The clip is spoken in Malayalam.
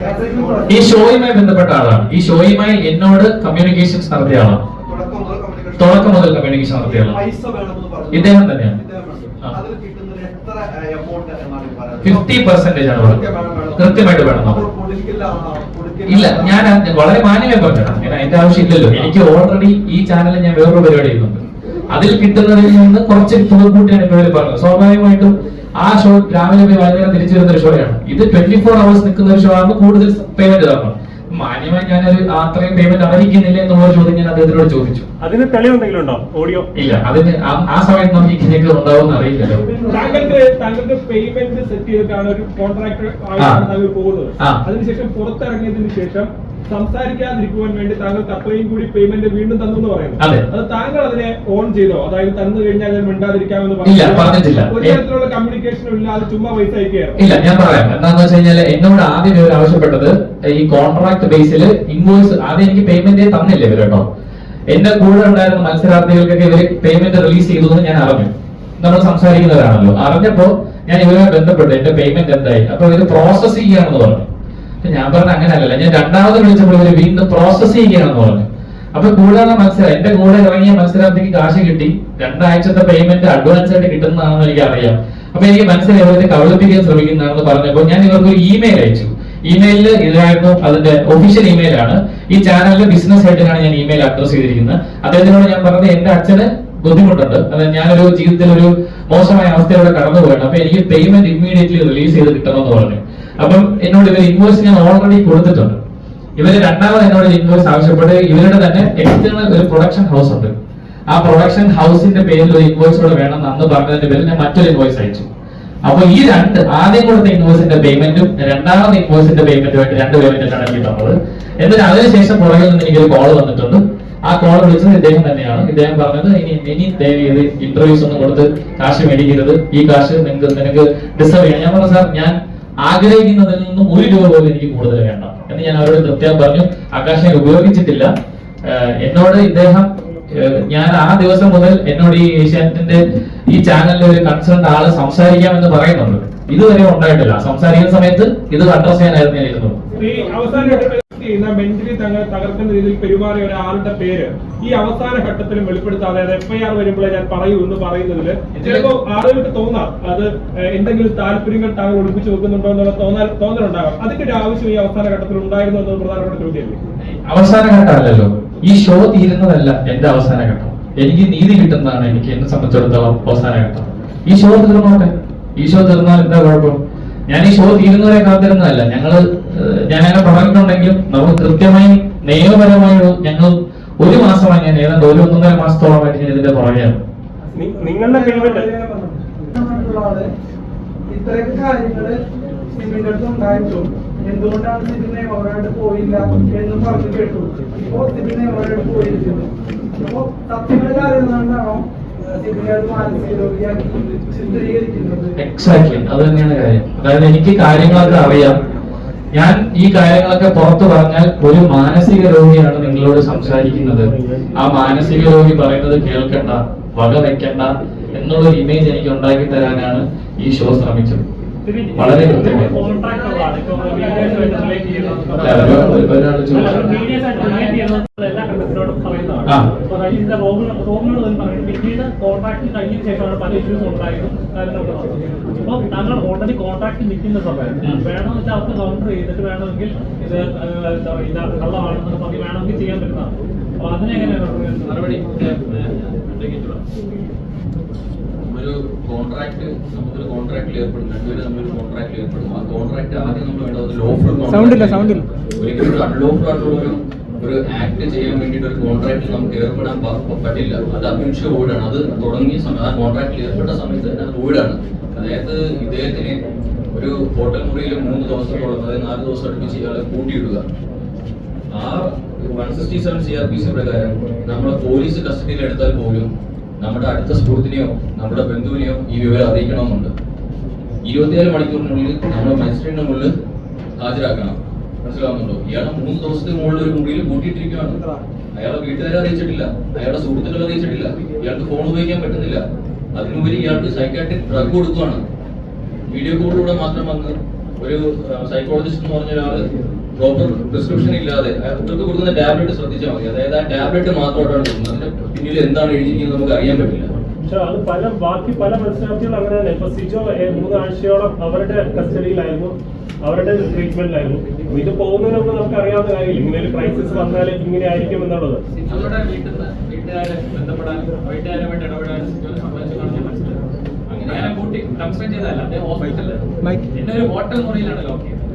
ഈ ഷോയുമായി ബന്ധപ്പെട്ട ആളാണ് ഈ ഷോയുമായി എന്നോട് കമ്മ്യൂണിക്കേഷൻസ് നടത്തിയ ആളാണ് തുടക്കം മുതൽ കമ്മ്യൂണിക്കേഷൻ നടത്തിയ ആളാണ്. ഇദ്ദേഹം തന്നെയാണ്. ഫിഫ്റ്റി പെർസെന്റേജ് ആണ്. കൃത്യമായിട്ട് വേണം. ഇല്ല ഞാൻ വളരെ മാന്യമായി പറഞ്ഞതാണ് അങ്ങനെ അതിന്റെ ആവശ്യമില്ലല്ലോ എനിക്ക് ഓൾറെഡി ഈ ചാനലിൽ ഞാൻ വേറൊരു പരിപാടി ചെയ്യുന്നുണ്ട് അതിൽ കിട്ടുന്നതിൽ നിന്ന് കുറച്ച് കൂട്ടിയാണ് ഇപ്പോൾ പറഞ്ഞത് സ്വാഭാവികമായിട്ടും ആ ഷോ രാവിലെ പോയി വൈകുന്നേരം തിരിച്ചു വരുന്ന ഒരു ഷോയാണ് ഇത് ട്വന്റി ഫോർ അവേഴ്സ് നിൽക്കുന്ന ഒരു ഷോ ആകുമ്പോൾ കൂടുതൽ പേയ്മെന്റ് തരണം മാന്യമായി ഞാനൊരു ഒരു അത്രയും പേയ്മെന്റ് അറിയിക്കുന്നില്ല എന്നുള്ള ചോദ്യം ഞാൻ അദ്ദേഹത്തിനോട് ചോദിച്ചു. അതിന് തെളിവെന്തെങ്കിലും ഉണ്ടോ? ഓഡിയോ ഇല്ല. അതിന് ആ- സമയത്ത് നമുക്ക് ഇങ്ങനെയൊക്കെ ഉണ്ടാവും അറിയില്ലല്ലോ താങ്കൾക്ക് താങ്കൾക്ക് പേയ്മെന്റ് സെറ്റ് ചെയ്തിട്ടാണ് ഒരു കോൺട്രാക്ട് പോകുന്നത്. അതിനുശേഷം പുറത്തിറങ്ങിയതിനു ശേഷം സംസാരിക്കാതിരിക്കുവാൻ വേണ്ടി താങ്കൾ അത്രയും കൂടി പേയ്മെന്റ് വീണ്ടും തന്നു എന്ന് പറയുന്നു. അതെ. താങ്കൾ അതിനെ ഓൺ ചെയ്തോ? അതായത് തന്നു കഴിഞ്ഞാൽ ഞാൻ മിണ്ടാതിരിക്കാമെന്ന് പറഞ്ഞിട്ടില്ല. ഒരു തരത്തിലുള്ള കമ്മ്യൂണിക്കേഷനും ഇല്ലാതെ ചുമ്മാ പൈസ അയക്കുകയായിരുന്നു ഇല്ല ഞാൻ പറയാം. എന്താന്ന് വെച്ച് കഴിഞ്ഞാൽ എന്നോട് ആദ്യം ഇവർ ആവശ്യപ്പെട്ടത് ഈ കോൺട്രാക്ട് ബേസിൽ ഇൻവോയ്സ് ആദ്യം എനിക്ക് പേയ്മെന്റ് തന്നില്ല ഇവർ കേട്ടോ. എന്റെ കൂടെ ഉണ്ടായിരുന്ന മത്സരാർത്ഥികൾക്കൊക്കെ ഇവർ പേയ്മെന്റ് റിലീസ് ചെയ്തു എന്ന് ഞാൻ അറിഞ്ഞു. നമ്മൾ സംസാരിക്കുന്നവരാണല്ലോ. അറിഞ്ഞപ്പോ ഞാൻ ഇവരുമായി ബന്ധപ്പെട്ടു എന്റെ പേയ്മെന്റ് എന്തായി? അപ്പൊ ഇത് പ്രോസസ് ചെയ്യാണെന്ന് പറഞ്ഞു. ഞാൻ പറഞ്ഞ അങ്ങനെയല്ല ഞാൻ രണ്ടാമത് വിളിച്ചപ്പോൾ ഇവർ വീണ്ടും പ്രോസസ് ചെയ്യുകയാണെന്ന് പറഞ്ഞു. അപ്പൊ കൂടാതെ മത്സരം എന്റെ കൂടെ ഇറങ്ങിയ മത്സരാർത്ഥിക്ക് കാശ് കിട്ടി. രണ്ടാഴ്ചത്തെ പേയ്മെന്റ് അഡ്വാൻസ് ആയിട്ട് കിട്ടുന്നതാണെന്ന് എനിക്ക് അറിയാം അപ്പൊ എനിക്ക് മനസ്സിലായി ഇവരെ കബളിപ്പിക്കാൻ ശ്രമിക്കുന്നതാണെന്ന് പറഞ്ഞപ്പോൾ ഞാൻ ഇവർക്ക് ഒരു ഇമെയിൽ അയച്ചു ഇമെയിലിൽ ഇതായിരുന്നു അതിന്റെ ഒഫീഷ്യൽ ഇമെയിൽ ആണ്. ഈ ചാനലിലെ ബിസിനസ് ഹെഡിനാണ് ഞാൻ ഇമെയിൽ അഡ്രസ് ചെയ്തിരിക്കുന്നത്. അദ്ദേഹത്തിനോട് ഞാൻ പറഞ്ഞത് എന്റെ അച്ഛന് ബുദ്ധിമുട്ടുണ്ട്. അത് ഞാനൊരു ജീവിതത്തിൽ ഒരു മോശമായ അവസ്ഥയിലൂടെ കടന്നു പോയാണ് അപ്പൊ എനിക്ക് പേയ്മെന്റ് ഇമ്മീഡിയറ്റ്ലി റിലീസ് ചെയ്ത് കിട്ടണമെന്ന് പറഞ്ഞു. അപ്പം എന്നോട് ഇവർ ഇൻവോയ്സ് ഞാൻ ഓൾറെഡി കൊടുത്തിട്ടുണ്ട്. ഇവർ രണ്ടാമത് എന്നോട് ഇൻവോയ്സ് ആവശ്യപ്പെട്ട് ഇവരുടെ തന്നെ എക്സ്റ്റേണൽ ഒരു പ്രൊഡക്ഷൻ ഹൗസ് ഉണ്ട്. ആ പ്രൊഡക്ഷൻ ഹൗസിന്റെ പേരിൽ ഒരു ഇൻവോയ്സ് കൂടെ വേണം അന്ന് പറഞ്ഞതിന്റെ പേരിൽ ഞാൻ മറ്റൊരു ഇൻവോയ്സ് അയച്ചു. അപ്പൊ ഈ രണ്ട് ആദ്യം കൊടുത്ത ഇൻവോയ്സിന്റെ പേയ്മെന്റും രണ്ടാമത് ഇൻവോയ്സിന്റെ പേയ്മെന്റുമായിട്ട് രണ്ട് പേയ്മെന്റ് തന്നത് എന്നിട്ട് അതിനുശേഷം പുറകിൽ നിന്ന് എനിക്കൊരു കോൾ വന്നിട്ടുണ്ട്. ആ കോൾ വിളിച്ചത് ഇദ്ദേഹം തന്നെയാണ്. ഇദ്ദേഹം പറഞ്ഞത് ഇനി ഇനി ദയവ് ചെയ്ത് ഇന്റർവ്യൂസ് ഒന്നും കൊടുത്ത് കാശ് മേടിക്കരുത്. ഈ കാശ് നിങ്ങൾക്ക് നിനക്ക് ഡിസർവ് ചെയ്യാം ഞാൻ പറഞ്ഞു സാർ ഞാൻ ആഗ്രഹിക്കുന്നതിൽ നിന്നും ഒരു രൂപ പോലും എനിക്ക് കൂടുതൽ വേണ്ട എന്ന് ഞാൻ അവരോട് കൃത്യം പറഞ്ഞു. ആകാശ് ഉപയോഗിച്ചിട്ടില്ല. എന്നോട് ഇദ്ദേഹം ഞാൻ ആ ദിവസം മുതൽ എന്നോട് ഈ ഏഷ്യാനെറ്റിന്റെ ഈ ചാനലിലെ ഒരു കൺസേൺ ആൾ സംസാരിക്കാമെന്ന് പറയുന്നുണ്ട്. ഇതുവരെ ഉണ്ടായിട്ടില്ല. സംസാരിക്കുന്ന സമയത്ത് ഇത് അഡ്രസ് ചെയ്യാനായിരുന്നു ഞാൻ ഇരുന്നത്. ചെയ്യുന്ന മെന്റലി തങ്ങളെ തകർക്കുന്ന രീതിയിൽ പെരുമാറിയ ഒരാളുടെ പേര് ഈ അവസാന ഘട്ടത്തിലും വെളിപ്പെടുത്താതെ അതായത് എഫ് ഐ ആർ വരുമ്പോഴേ ഞാൻ പറയൂ എന്ന് പറയുന്നതിൽ ചിലപ്പോ ആളുകൾക്ക് തോന്നാം അത് എന്തെങ്കിലും താല്പര്യങ്ങൾ താങ്കൾ ഒളിപ്പിച്ചു വെക്കുന്നുണ്ടോ എന്നുള്ള തോന്നൽ തോന്നലുണ്ടാകാം. അതിന്റെ ഒരു ആവശ്യം ഈ അവസാന ഘട്ടത്തിൽ ഉണ്ടായിരുന്നു എന്നത് പ്രധാനപ്പെട്ട ചോദ്യമല്ലേ? അവസാന ഘട്ടമല്ലല്ലോ. ഈ ഷോ തീരുന്നതല്ല എന്റെ അവസാന ഘട്ടം. എനിക്ക് നീതി കിട്ടുന്നതാണ് എനിക്ക് എന്നെ സംബന്ധിച്ചിടത്തോളം അവസാന ഘട്ടം. ഈ ഷോ തീർന്നോട്ടെ? ഈ ഷോ തീർന്നാൽ എന്താ കുഴപ്പം? ഞാൻ ഈ ഷോ തീരുന്നവരെ കാത്തിരുന്നതല്ല. ഞങ്ങൾ ഞാൻ അങ്ങനെ പറഞ്ഞിട്ടുണ്ടെങ്കിലും നമുക്ക് കൃത്യമായി നിയമപരമായ ഞങ്ങൾ ഒരു മാസമായി ഞാൻ ഏതാണ്ട് ഒരു ഒന്നര മാസത്തോളമായിട്ട് ഞാൻ ഇതിന്റെ പുറകെയാണ് നിങ്ങളുടെ ഇത്രയൊക്കെ കാര്യങ്ങൾ സിബിന്റെ അടുത്ത് ഉണ്ടായിട്ടും എന്തുകൊണ്ടാണ് പോയില്ല എന്നും പറഞ്ഞു കേട്ടു. ഇപ്പോ പോയിരിക്കുന്നു. അപ്പോ സത്യങ്ങളുടെ അറിയുന്നതുകൊണ്ടാണോ എക്സാക്ട്ലി അത് തന്നെയാണ് കാര്യം. അതായത് എനിക്ക് കാര്യങ്ങളൊക്കെ അറിയാം. ഞാൻ ഈ കാര്യങ്ങളൊക്കെ പുറത്തു പറഞ്ഞാൽ ഒരു മാനസിക രോഗിയാണ് നിങ്ങളോട് സംസാരിക്കുന്നത്. ആ മാനസിക രോഗി പറയുന്നത് കേൾക്കണ്ട വക വെക്കണ്ട എന്നുള്ള ഒരു ഇമേജ് എനിക്ക് ഉണ്ടാക്കി തരാനാണ് ഈ ഷോ ശ്രമിച്ചത്. വളരെ പിന്നീട് കോൺട്രാക്ട് കഴിഞ്ഞ ശേഷമാണ് പല ഇഷ്യൂസ് ഉണ്ടായതും കാര്യങ്ങളൊക്കെ ഇപ്പൊ താങ്കൾ ഓൾറെഡി കോൺട്രാക്ട് നിൽക്കുന്ന സമയത്ത്. വേണമെന്ന് വെച്ചാൽ അവർക്ക് കൗണ്ടർ ചെയ്തിട്ട് വേണമെങ്കിൽ ഇത് എന്താ പറയുക, കള്ളമാണെന്ന് പറഞ്ഞ് വേണമെങ്കിൽ ചെയ്യാൻ പറ്റുന്നതാണ്. മറുപടി ഒരു കോൺട്രാക്ട് നമുക്കൊരു കോൺട്രാക്റ്റിൽ ഏർപ്പെടും. രണ്ടുപേരും നമ്മളൊരു കോൺട്രാക്റ്റിൽ ഏർപ്പെടും. ആ കോൺട്രാക്ട് ആദ്യം നമ്മൾ വേണ്ടത് ഇല്ല, sound ഇല്ല. ഒരിക്കലും ഒരു അൺലോഫുൾ ആയിട്ടുള്ള ഒരു ഒരു ആക്ട് ചെയ്യാൻ വേണ്ടിയിട്ട് ഒരു കോൺട്രാക്റ്റിൽ നമുക്ക് ഏർപ്പെടാൻ പറ്റില്ല. അത് അഭിംഷ ഓടാണ് അത് തുടങ്ങിയ സമയത്ത് ആ കോൺട്രാക്റ്റിൽ ഏർപ്പെട്ട സമയത്ത് തന്നെ അത് ഓടാണ് അതായത് ഇദ്ദേഹത്തിന് ഒരു ഹോട്ടൽ മുറിയിൽ മൂന്ന് ദിവസത്തോളം അതായത് നാല് ദിവസം അടുപ്പിച്ച് ഇയാളെ കൂട്ടിയിടുക. ആ one sixty seven C R P C പ്രകാരം നമ്മളെ പോലീസ് കസ്റ്റഡിയിൽ എടുത്താൽ പോലും നമ്മുടെ അടുത്ത സുഹൃത്തിനെയോ നമ്മുടെ ബന്ധുവിനെയോ ഈ വിവരം അറിയിക്കണമെന്നുണ്ട്. ഇരുപത്തിനാല് മണിക്കൂറിനുള്ളിൽ നമ്മുടെ മജിസ്ട്രേറ്റിന് മുകളിൽ ഹാജരാക്കണം. മനസ്സിലാവുന്നുണ്ടോ? ഇയാളെ മൂന്ന് ദിവസത്തിന് മുകളിൽ ഒരു മുറിയിൽ കൂട്ടിയിട്ടിരിക്കുകയാണ് അയാളെ വീട്ടുകാരെ അറിയിച്ചിട്ടില്ല. അയാളുടെ സുഹൃത്തുക്കളെ അറിയിച്ചിട്ടില്ല. ഇയാൾക്ക് ഫോൺ ഉപയോഗിക്കാൻ പറ്റുന്നില്ല. അതിനുപരി ഇയാൾക്ക് സൈക്കാട്രിക് ഡ്രഗ് കൊടുക്കുകയാണ് വീഡിയോ കോളിലൂടെ മാത്രം വന്ന് ഒരു സൈക്കോളജിസ്റ്റ് എന്ന് പറഞ്ഞ ഒരാൾ പ്രോപ്പർ പ്രിസ്ക്രിപ്ഷൻ ഇല്ലാതെ. കുട്ടികൾക്ക് കൊടുക്കുന്ന ടാബ്ലറ്റ് ശ്രദ്ധിച്ചാൽ മതി. അതായത് ആ ടാബ്ലറ്റ് മാത്രമായിട്ടാണ് കൊടുക്കുന്നത്. അതിന്റെ പിന്നിൽ എന്താണ് എഴുതിയിരിക്കുന്നത് നമുക്ക് അറിയാൻ പറ്റില്ല. പക്ഷെ അത് പല ബാക്കി പല മത്സരാർത്ഥികളും അങ്ങനെ തന്നെ. ഇപ്പൊ സിജോ മൂന്ന് മൂന്നാഴ്ചയോളം അവരുടെ കസ്റ്റഡിയിലായിരുന്നു. അവരുടെ ട്രീറ്റ്മെന്റിലായിരുന്നു ഇത് പോകുന്നതിന് മുമ്പ് നമുക്ക് അറിയാവുന്ന കാര്യമില്ല ഇങ്ങനെ ഒരു ക്രൈസിസ് വന്നാൽ ഇങ്ങനെ ആയിരിക്കും എന്നുള്ളത്. വീട്ടിൽ വീട്ടുകാരെ ബന്ധപ്പെടാൻ വീട്ടുകാരുമായിട്ട് ഇടപെടാൻ അങ്ങനെ ഞാൻ കൂട്ടി കൺസൾട്ട് ചെയ്തതല്ല അദ്ദേഹം ഹോസ്പിറ്റലിൽ എന്നെ ഒരു ഹോട്ടൽ മുറിയിലാണ് ലോക്ക് ചെയ്തത്.